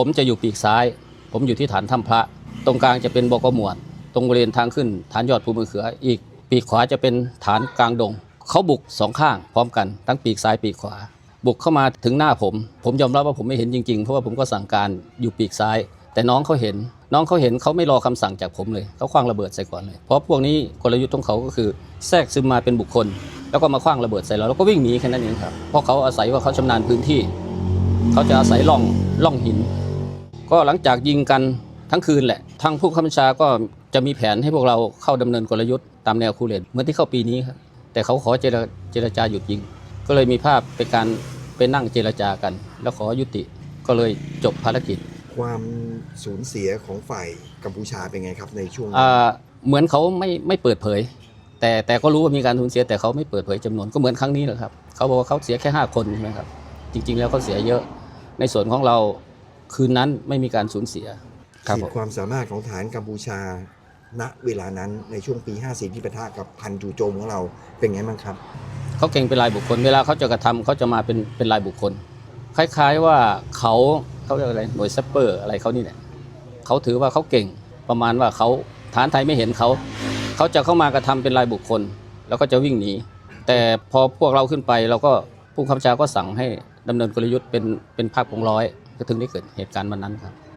ผมจะอยู่ปีกซ้าย ผมอยู่ที่ฐานถ้ำพระ ตรงกลางจะเป็นบกหมวด ตรงบริเวณทางขึ้น ฐานยอดภูมือเขือ อีกปีกขวาจะเป็นฐานกลางดง เขาบุกสองข้างพร้อมกันทั้งปีกซ้ายปีกขวา บุกเข้ามาถึงหน้าผม ผมยอมรับว่าผมไม่เห็นจริงๆ เพราะว่าผมก็สั่งการอยู่ปีกซ้าย แต่น้องเขาเห็น น้องเขาเห็นเขาไม่รอคำสั่งจากผมเลย เขาคว้างระเบิดใส่ก่อนเลย เพราะพวกนี้กลยุทธ์ของเขาก็คือแทรกซึมมาเป็นบุคคล แล้วก็มาคว้างระเบิดใส่เราแล้วก็วิ่งหนีแค่นั้นเองครับ เพราะเขาอาศัยว่าเขาชำนาญพื้นที่ เขาจะอาศัยล่องล่องหิน ก็หลังจากยิงกันทั้งคืนแหละ ทางผู้ข้าบัญชาก็จะมีแผนให้พวกเราเข้าดำเนินกลยุทธ์ตามแนวคูเลนเหมือนที่เข้าปีนี้ครับแต่เขาขอเจรเจรจาหยุดยิง ก็เลยมีภาพเป็นการไปนั่งเจรจากัน แล้วขอยุติก็เลยจบภารกิจ ความสูญเสียของฝ่ายกัมพูชาเป็นไงครับในช่วงนั้นอ่าเหมือนเขาไม่ไม่เปิดเผย แต่แต่ก็รู้ว่ามีการสูญเสียแต่เขาไม่เปิดเผยจำนวนก็เหมือนครั้งนี้แหละครับเขาบอกว่าเขาเสียแค่ 5 คนใช่ไหมครับจริง ๆ แล้วเขาเสียเยอะในส่วนของเรา คืนนั้นไม่มีการสูญเสียครับขีผดมความสามารถของฐานกัมพูชา ณเวลานั้นในช่วงปี 54 ที่ปะทะกับพันจู่โจมของเราเป็นไงบ้างครับ เขาเก่งเป็นรายบุคคล เวลาเขาจะกระทำเขาจะมาเป็นเป็นรายบุคคล คล้ายๆว่าเขาเขาเรียกอะไรหน่วยซัปเปอร์อะไรเขานี่แหละเขาถือว่าเขาเก่งประมาณว่าเขาฐานไทยไม่เห็นเขา เขาจะเข้ามากระทำเป็นรายบุคคล แล้วก็จะวิ่งหนี แต่พอพวกเราขึ้นไปเราก็ผู้ข้าราชการก็สั่งให้ดำเนินกลยุทธ์เป็นเป็นภาคของร้อย ก็ถึงได้เกิดเหตุการณ์วันนั้นครับ